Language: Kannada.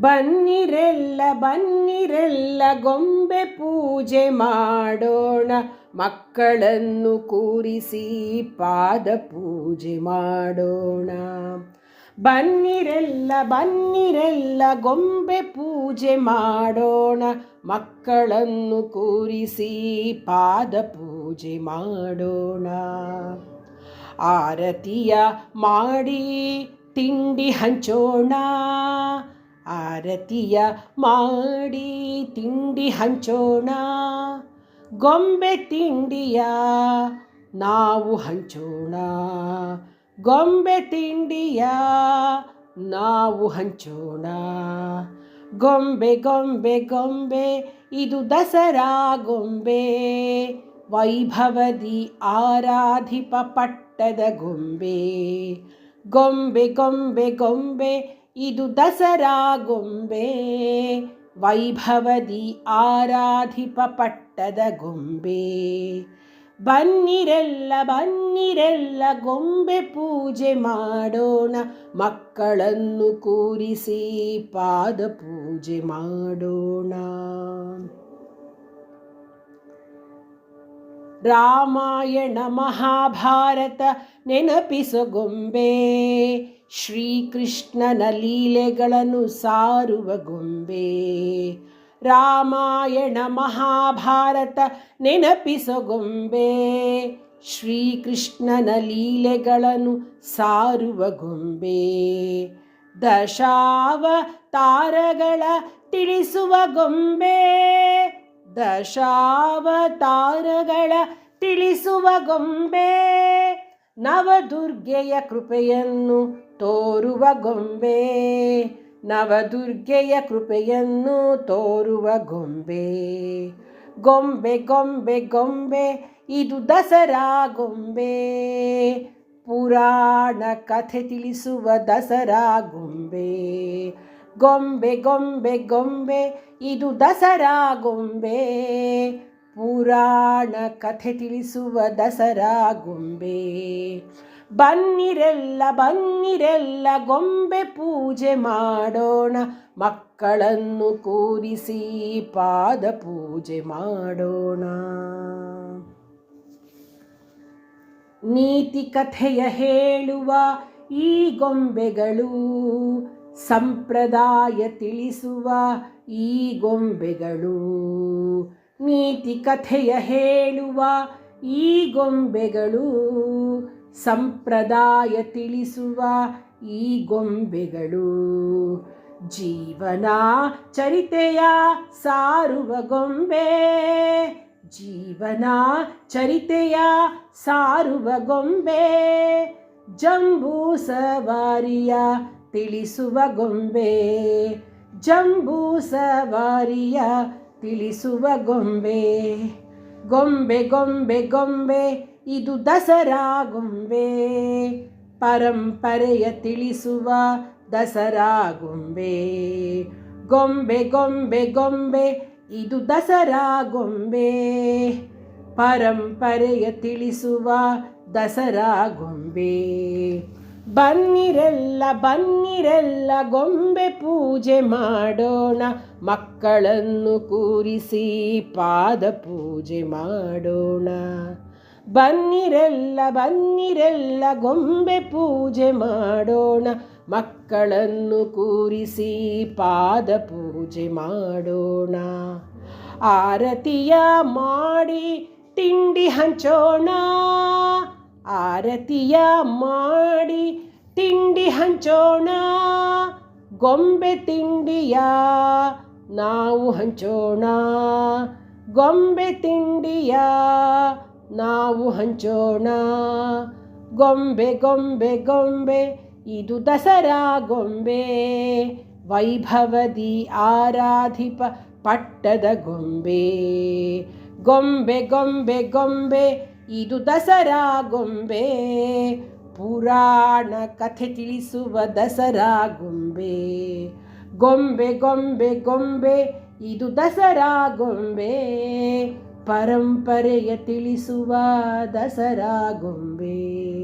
ಬನ್ನಿರೆಲ್ಲ ಬನ್ನಿರೆಲ್ಲ ಗೊಂಬೆ ಪೂಜೆ ಮಾಡೋಣ. ಮಕ್ಕಳನ್ನು ಕೂರಿಸಿ ಪಾದ ಪೂಜೆ ಮಾಡೋಣ. ಬನ್ನಿರೆಲ್ಲ ಬನ್ನಿರೆಲ್ಲ ಗೊಂಬೆ ಪೂಜೆ ಮಾಡೋಣ. ಮಕ್ಕಳನ್ನು ಕೂರಿಸಿ ಪಾದ ಪೂಜೆ ಮಾಡೋಣ. ಆರತಿಯ ಮಾಡಿ ತಿಂಡಿ ಹಂಚೋಣ. ಆರತಿಯ ಮಾಡಿ ತಿಂಡಿ ಹಂಚೋಣ. ಗೊಂಬೆ ತಿಂಡಿಯ ನಾವು ಹಂಚೋಣ. ಗೊಂಬೆ ತಿಂಡಿಯ ನಾವು ಹಂಚೋಣ. ಗೊಂಬೆ ಗೊಂಬೆ ಗೊಂಬೆ, ಇದು ದಸರಾ ಗೊಂಬೆ. ವೈಭವದಿ ಆರಾಧಿಪ ಪಟ್ಟದ ಗೊಂಬೆ. ಗೊಂಬೆ ಗೊಂಬೆ ಗೊಂಬೆ ಇದು ದಸರಾ ಗೊಂಬೆ. ವೈಭವದಿ ಆರಾಧಿಪ ಪಟ್ಟದ ಗೊಂಬೆ. ಬನ್ನಿರೆಲ್ಲ ಬನ್ನಿರೆಲ್ಲ ಗೊಂಬೆ ಪೂಜೆ ಮಾಡೋಣ. ಮಕ್ಕಳನ್ನು ಕೂರಿಸಿ ಪಾದ ಪೂಜೆ ಮಾಡೋಣ. ರಾಮಾಯಣ ಮಹಾಭಾರತ ನೆನಪಿಸೋ ಗೊಂಬೆ. ಶ್ರೀಕೃಷ್ಣನ ಲೀಲೆಗಳನ್ನು ಸಾರುವ ಗೊಂಬೆ. ರಾಮಾಯಣ ಮಹಾಭಾರತ ನೆನಪಿಸೋ ಗೊಂಬೆ. ಶ್ರೀಕೃಷ್ಣನ ಲೀಲೆಗಳನ್ನು ಸಾರುವ ಗೊಂಬೆ. ದಶಾವತಾರಗಳ ತಿಳಿಸುವ ಗೊಂಬೆ. ದಶಾವ ತಾರಗಳ ತಿಳಿಸುವ ಗೊಂಬೆ. ನವದುರ್ಗೆಯ ಕೃಪೆಯನ್ನು ತೋರುವ ಗೊಂಬೆ, ನವದುರ್ಗೆಯ ಕೃಪೆಯನ್ನು ತೋರುವ ಗೊಂಬೆ. ಗೊಂಬೆ ಗೊಂಬೆ ಗೊಂಬೆ, ಇದು ದಸರಾ ಗೊಂಬೆ. ಪುರಾಣ ಕಥೆ ತಿಳಿಸುವ ದಸರಾ ಗೊಂಬೆ. ಗೊಂಬೆ ಗೊಂಬೆ ಗೊಂಬೆ, ಇದು ದಸರಾ ಗೊಂಬೆ. ಪುರಾಣ ಕಥೆ ತಿಳಿಸುವ ದಸರಾ ಗೊಂಬೆ. ಬನ್ನಿರೆಲ್ಲ ಬನ್ನಿರೆಲ್ಲ ಗೊಂಬೆ ಪೂಜೆ ಮಾಡೋಣ. ಮಕ್ಕಳನ್ನು ಕೂರಿಸಿ ಪಾದ ಪೂಜೆ ಮಾಡೋಣ. ನೀತಿ ಕಥೆಯ ಹೇಳುವ ಈ ಗೊಂಬೆಗಳು, ಸಂಪ್ರದಾಯ ತಿಳಿಸುವ ಈ ಗೊಂಬೆಗಳು. ನೀತಿ ಕಥೆಯ ಹೇಳುವ ಈ ಗೊಂಬೆಗಳು ಸಂಪ್ರದಾಯ ತಿಳಿಸುವ ಈ ಗೊಂಬೆಗಳು. ಜೀವನ ಚರಿತೆಯ ಸಾರುವ ಗೊಂಬೆ. ಜೀವನ ಚರಿತೆಯ ಸಾರುವ ಗೊಂಬೆ. ಜಂಬೂ ಸವಾರಿಯ ತಿಳಿಸುವ ಗೊಂಬೆ. ಜಂಬೂ ಸವಾರಿಯ ತಿಳಿಸುವ ಗೊಂಬೆ. ಗೊಂಬೆ ಗೊಂಬೆ ಗೊಂಬೆ. ಇದು ದಸರಾ ಗೊಂಬೆ ಪರಂಪರೆಯ ತಿಳಿಸುವ ದಸರಾ ಗೊಂಬೆ ಗೊಂಬೆ ಗೊಂಬೆ ಗೊಂಬೆ, ಇದು ದಸರಾ ಗೊಂಬೆ. ಪರಂಪರೆಯ ತಿಳಿಸುವ ದಸರಾ ಗೊಂಬೆ. ಬನ್ನಿರೆಲ್ಲ ಬನ್ನಿರೆಲ್ಲ, ಗೊಂಬೆ ಪೂಜೆ ಮಾಡೋಣ. ಮಕ್ಕಳನ್ನು ಕೂರಿಸಿ ಪಾದ ಪೂಜೆ ಮಾಡೋಣ. ಬನ್ನಿರೆಲ್ಲ ಬನ್ನಿರೆಲ್ಲ ಗೊಂಬೆ ಪೂಜೆ ಮಾಡೋಣ. ಮಕ್ಕಳನ್ನು ಕೂರಿಸಿ ಪಾದ ಪೂಜೆ ಮಾಡೋಣ. ಆರತಿಯ ಮಾಡಿ ತಿಂಡಿ ಹಂಚೋಣ. ಆರತಿಯ ಮಾಡಿ ತಿಂಡಿ ಹಂಚೋಣ. ಗೊಂಬೆ ತಿಂಡಿಯ ನಾವು ಹಂಚೋಣ. ಗೊಂಬೆ ತಿಂಡಿಯ ನಾವು ಹಂಚೋಣ. ಗೊಂಬೆ ಗೊಂಬೆ ಗೊಂಬೆ, ಇದು ದಸರಾ ಗೊಂಬೆ. ವೈಭವದಿ ಆರಾಧಿಪ ಪಟ್ಟದ ಗೊಂಬೆ. ಗೊಂಬೆ ಗೊಂಬೆ ಗೊಂಬೆ, ಇದು ದಸರಾ ಗೊಂಬೆ. ಪುರಾಣ ಕಥೆ ತಿಳಿಸುವ ದಸರಾ ಗೊಂಬೆ. ಗೊಂಬೆ ಗೊಂಬೆ ಗೊಂಬೆ, ಇದು ದಸರಾ ಗೊಂಬೆ. ಪರಂಪರೆಯ ತಿಳಿಸುವ ದಸರಾ ಗೊಂಬೆ.